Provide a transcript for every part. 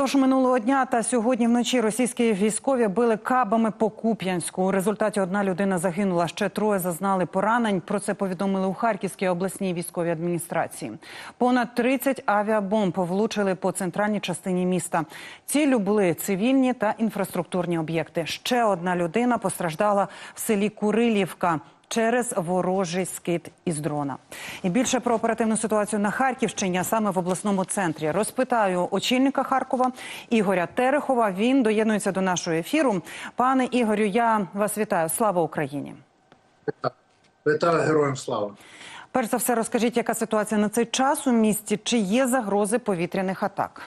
Тож минулого дня та сьогодні вночі російські військові били кабами по Куп'янську. У результаті одна людина загинула, ще троє зазнали поранень. Про це повідомили у Харківській обласній військовій адміністрації. Понад 30 авіабомб влучили по центральній частині міста. Ціллю були цивільні та інфраструктурні об'єкти. Ще одна людина постраждала в селі Курилівка через ворожий скид із дрона. І більше про оперативну ситуацію на Харківщині, а саме в обласному центрі, розпитаю очільника Харкова Ігоря Терехова. Він доєднується до нашого ефіру. Пане Ігорю, я вас вітаю. Слава Україні! Вітаю героям слава. Перш за все, розкажіть, яка ситуація на цей час у місті? Чи є загрози повітряних атак?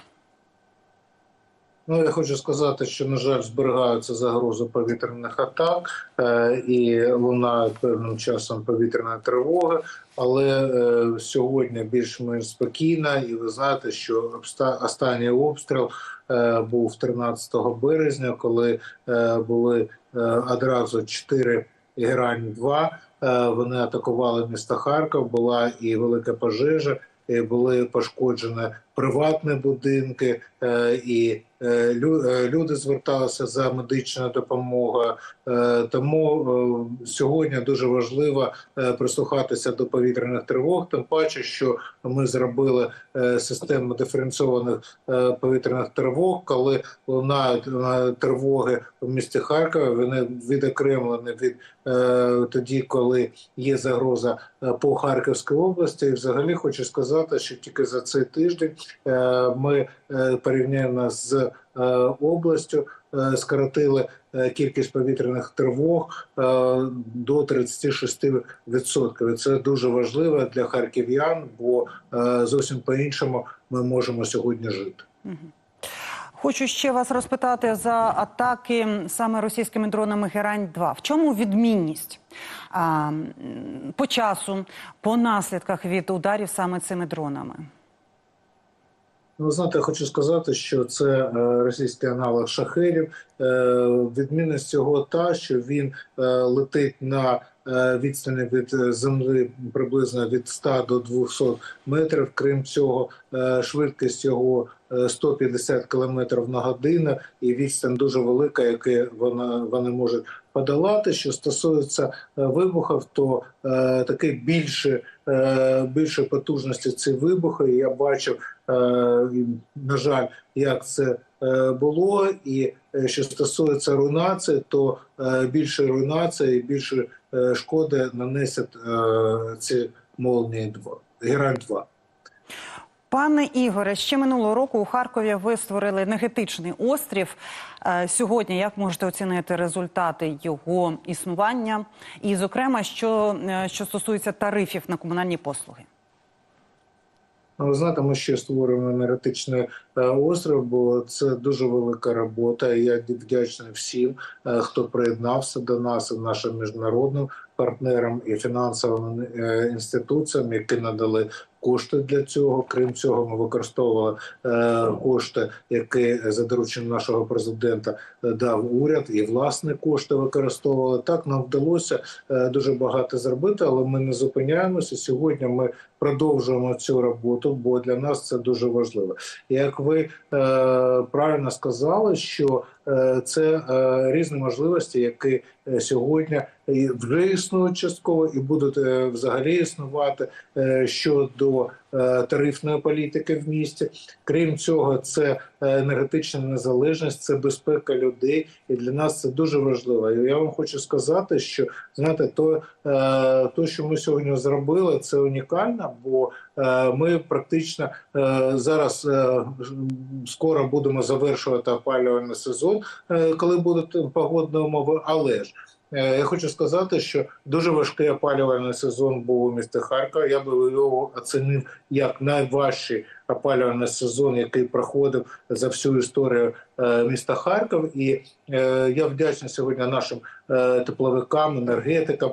Ну я хочу сказати, що на жаль зберігаються загрози повітряних атак е, і лунають певним часом повітряна тривога. Але е, сьогодні більш-менш спокійна, і ви знаєте, що обста- останній обстріл е, був 13 березня, коли е, були е, одразу чотири герань 2 Е, Вони атакували місто Харків. Була і велика пожежа. і Були пошкоджені приватні будинки, е, і е, е, люди зверталися за медичною допомогою. Тому сьогодні дуже важливо прислухатися до повітряних тривог. Тим паче, що ми зробили систему диференційованих повітряних тривог, коли лунають тривоги в місті Харкові. Вони відокремлені від тоді, коли є загроза по Харківській області. І взагалі хочу сказати, що тільки за цей тиждень ми е, порівняно з е, областю е, скоротили е, кількість повітряних тривог е, до 36%. І Це дуже важливо для харків'ян, бо е, зовсім по-іншому ми можемо сьогодні жити. Хочу ще вас розпитати за атаки саме російськими дронами Герань 2 В чому відмінність а, по часу, по наслідках від ударів саме цими дронами? Ну, знаєте, я хочу сказати, що це е, російський аналог шахерів. Е, відмінність цього та, що він е, летить на відстані від землі приблизно від 100 до 200 метрів. Крім цього, швидкість його е, 150 км на годину, і відстань дуже велика, яку вона вони можуть подолати. Що стосується вибухів, то е, таке більше, більше потужності ці вибухи. Я бачив, на жаль, як це е, було. І е, що стосується руйнації, то е, більше руйнації, більше е, шкоди нанесять е, ці молнії 2 Герань 2 Пане Ігоре, ще минулого року у Харкові ви створили енергетичний острів. Е, Сьогодні як можете оцінити результати його існування? І, зокрема, що, е, що стосується тарифів на комунальні послуги? Ну, знаєте, ми ще створюємо енергетичний е, остров, бо це дуже велика робота. І я вдячний всім, е, хто приєднався до нас, і нашим міжнародним партнерам і фінансовим е, інституціям, які надали кошти для цього. Крім цього, ми використовували е, кошти, які за дорученням нашого президента е, дав уряд, і власні кошти використовували. Так нам вдалося е, дуже багато зробити, але ми не зупиняємося. Сьогодні ми продовжуємо цю роботу, бо для нас це дуже важливо. Як ви е, правильно сказали, що е, це е, різні можливості, які сьогодні вже існують частково і будуть взагалі існувати щодо е, тарифної політики в місті. Крім цього, це е, енергетична незалежність, це безпека людей, і для нас це дуже важливо. Я вам хочу сказати, що знаєте, то, е, то що ми сьогодні зробили, це унікально, бо ми практично зараз скоро будемо завершувати опалювальний сезон, коли будуть погодні умови, але ж. Е, Я хочу сказати, що дуже важкий опалювальний сезон був у місті Харкова. Я би його оцінив як найважчий опалювальний сезон, який проходив за всю історію е, міста Харків. І е, я вдячний сьогодні нашим е, тепловикам, енергетикам,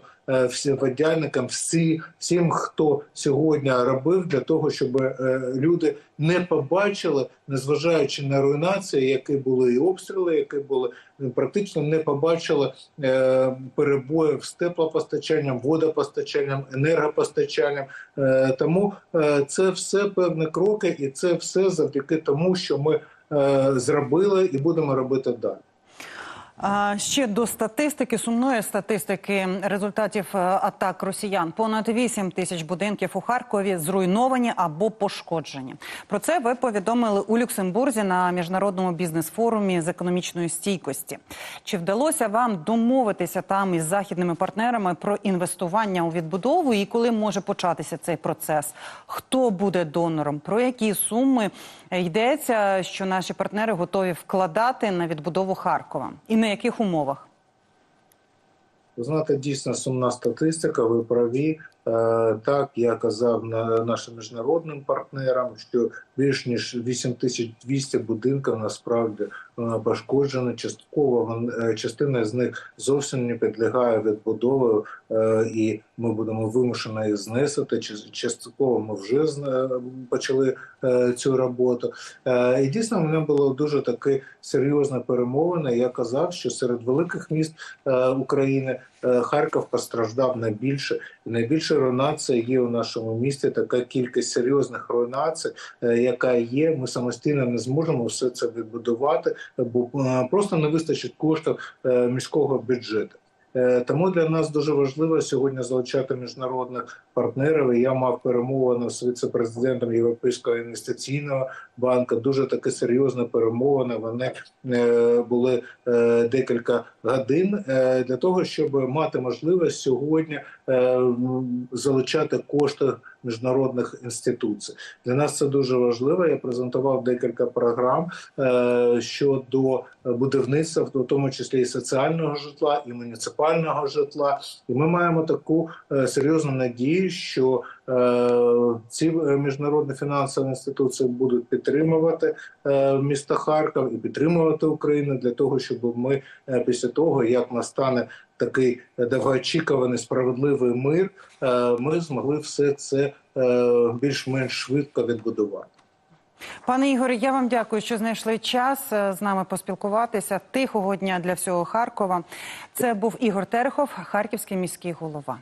всім водяникам, всі, всім, хто сьогодні робив для того, щоб люди не побачили, незважаючи на руйнації, які були і обстріли, які були практично не побачили перебоїв з теплопостачанням, водопостачанням, енергопостачанням. Тому це все певні кроки, і це все завдяки тому, що ми е, зробили і будемо робити далі. Ще до статистики, сумної статистики результатів е, атак росіян. Понад 8 тисяч будинків у Харкові зруйновані або пошкоджені. Про це ви повідомили у Люксембурзі на міжнародному бізнес-форумі з економічної стійкості. Чи вдалося вам домовитися там із західними партнерами про інвестування у відбудову і коли може початися цей процес? Хто буде донором? Про які суми йдеться, що наші партнери готові вкладати на відбудову Харкова? І на яких умовах? Знаєте, дійсно сумна статистика. Ви праві. Е, Так, я казав на нашим міжнародним партнерам, що більш ніж 8200 будинків насправді е, пошкоджені. Частково е, частина з них зовсім не підлягає відбудові, і ми будемо вимушені їх знесити. Частково ми вже почали цю роботу. І дійсно в мене було дуже таке серйозне перемовини. Я казав, що серед великих міст України Харків постраждав найбільше. Найбільше руйнація є у нашому місті. Така кількість серйозних руйнацій, е, яка є. Ми самостійно не зможемо все це відбудувати, бо е, просто не вистачить коштів е, міського бюджету. Е, Тому для нас дуже важливо сьогодні залучати міжнародних партнерів. І Я мав перемовини з віце-президентом Європейського інвестиційного банку. Дуже таке серйозне перемовини. Вони е, були е, декілька годин для того, щоб мати можливість сьогодні залучати кошти міжнародних інституцій. Для нас це дуже важливо. Я презентував декілька програм е, щодо будівництва, в тому числі і соціального житла, і муніципального житла. І ми маємо таку е, серйозну надію, що е, ці е, міжнародні фінансові інституції будуть підтримувати е, місто Харків і підтримувати Україну для того, щоб ми е, після того, як настане такий довгоочікуваний справедливий мир, е, ми змогли все це е, більш-менш швидко відбудувати. Пане Ігоре, я вам дякую, що знайшли час е, з нами поспілкуватися. Тихого дня для всього Харкова. Це був Ігор Терехов, харківський міський голова.